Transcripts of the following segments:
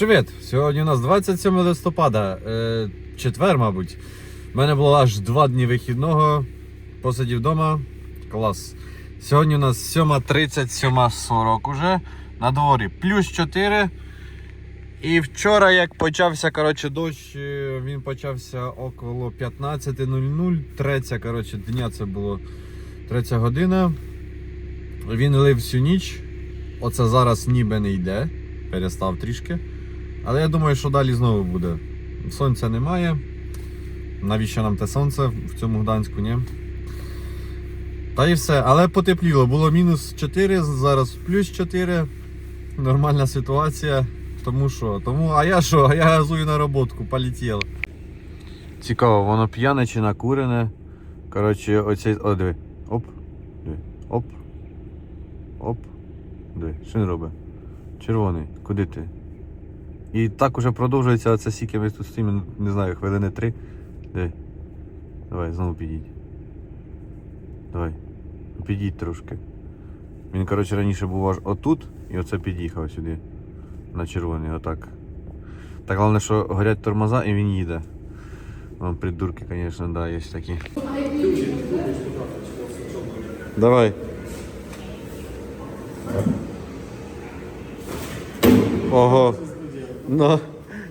Привіт! Сьогодні у нас 27 листопада, е, четвер, мабуть. У мене було аж два дні вихідного. Посидів вдома. Клас. Сьогодні у нас 7.30, 7.40 уже. На дворі плюс 4. І вчора, як почався коротше, дощ, е, він почався около 15.00. Третя коротше, дня це було третя година. Він лив всю ніч. Оце зараз ніби не йде. Перестав трішки. Але я думаю, що далі знову буде. Сонця немає. Навіщо нам те сонце в цьому Гданську, ні? Та і все. Але потепліло. Було мінус 4, зараз плюс 4. Нормальна ситуація. Тому що? Тому, а я що? А я газую на роботку, полетіло. Цікаво, воно п'яне чи накурене. Коротше, оцей. О, диви. Оп. Диви. Оп. Оп. Диви. Що він робить? Червоний. Куди ти? І так уже продовжується це сіки ми тут стоїмо, не знаю, хвилини три. Де? Давай, знову підійдь. Давай. Підійдь трошки. Він, коротше, раніше був аж отут і оце під'їхав сюди. На червоний, отак. Так головне, що горять тормоза і він їде. Вон придурки, звісно, да, є такі. Давай. Ого. No,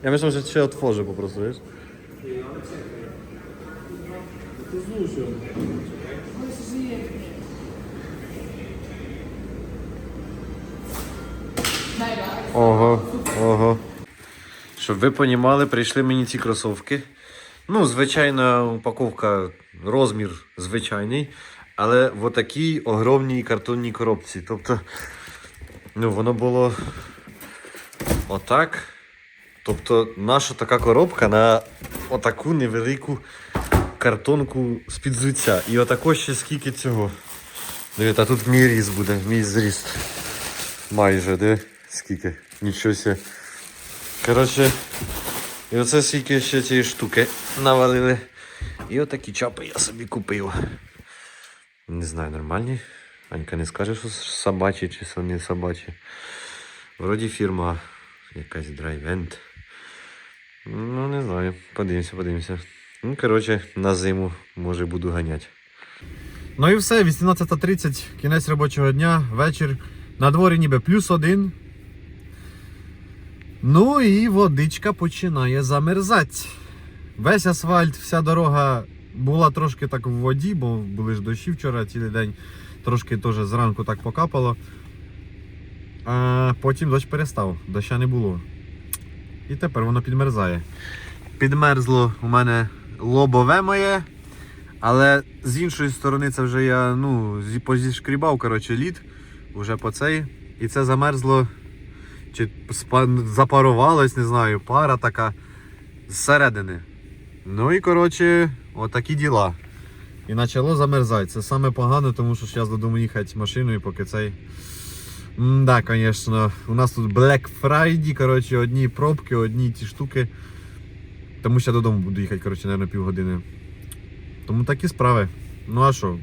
ja myślę, że się otworzy po prostu, wiesz? Ого, ого. Щоб ви понімали, прийшли мені ці кросовки. Ну, звичайна упаковка, розмір звичайний, але в отакій огромній картонній коробці. Тобто, ну, воно було Отак. Тобто наша така коробка на отаку невелику картонку з-під взуття. І отако ще скільки цього. Дивіться, а тут мій ріст буде, мій зріст. Майже, де? Скільки? Нічого. Коротше, і оце скільки ще цієї штуки навалили. І отакі чапи я собі купив. Не знаю, нормальні. Анька не скаже, що собачі чи не собачі. Вроді фірма якась драйвент. Ну, не знаю. Подивимося, подивимося. Ну, коротше, на зиму може буду ганяти. Ну і все, 18.30, кінець робочого дня, вечір. На дворі ніби плюс один. Ну і водичка починає замерзати. Весь асфальт, вся дорога була трошки так в воді, бо були ж дощі вчора цілий день. Трошки теж зранку так покапало. А потім дощ перестав, доща не було. І тепер воно підмерзає. Підмерзло у мене лобове моє, але з іншої сторони це вже я ну, позішкрібав коротше, лід уже по цей. І це замерзло, чи запарувалось, не знаю, пара така зсередини. Ну і коротше, отакі діла. І почало замерзати. Це саме погано, тому що зараз додому їхати машиною, поки цей. М, Да, звісно. У нас тут Black Friday, коротше, одні пробки, одні ті штуки. Тому що додому буду їхати, коротше, мабуть, півгодини. Тому такі справи. Ну а що?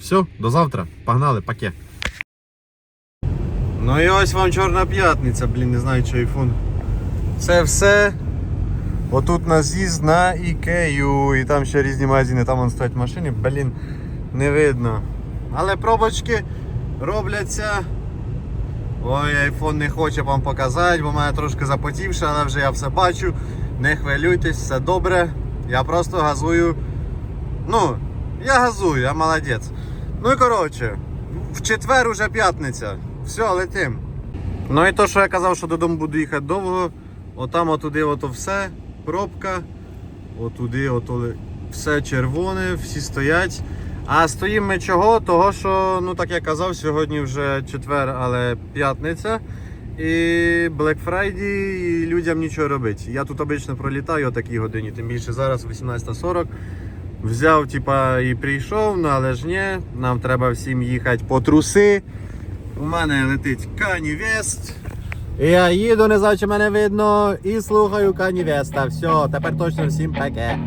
Все, до завтра. Погнали, паке. Ну і ось вам Чорна п'ятниця, блін, не знаю, чи айфон. Це все. Отут на з'їзд на Ікею. І там ще різні магазини, там вон стоять машини, блін, не видно. Але пробочки робляться. Ой, айфон не хоче вам показати, бо мене трошки запотівше, але вже я все бачу. Не хвилюйтесь, все добре. Я просто газую. Ну, я газую, я молодець. Ну і коротше, в четвер уже п'ятниця. Все, летим. Ну і то, що я казав, що додому буду їхати довго. Отам отуди ото все, пробка. Отуди, ото все червоне, всі стоять. А стоїмо ми чого? Того, що, ну так я казав, сьогодні вже четвер, але п'ятниця. І Black Friday, і людям нічого робити. Я тут обично пролітаю о такій годині, тим більше зараз 18.40. Взяв, типа, і прийшов, ну але ж ні, нам треба всім їхати по труси. У мене летить Kanye West. Я їду, не знаю, чи мене видно, і слухаю Kanye West. Все, тепер точно всім паке.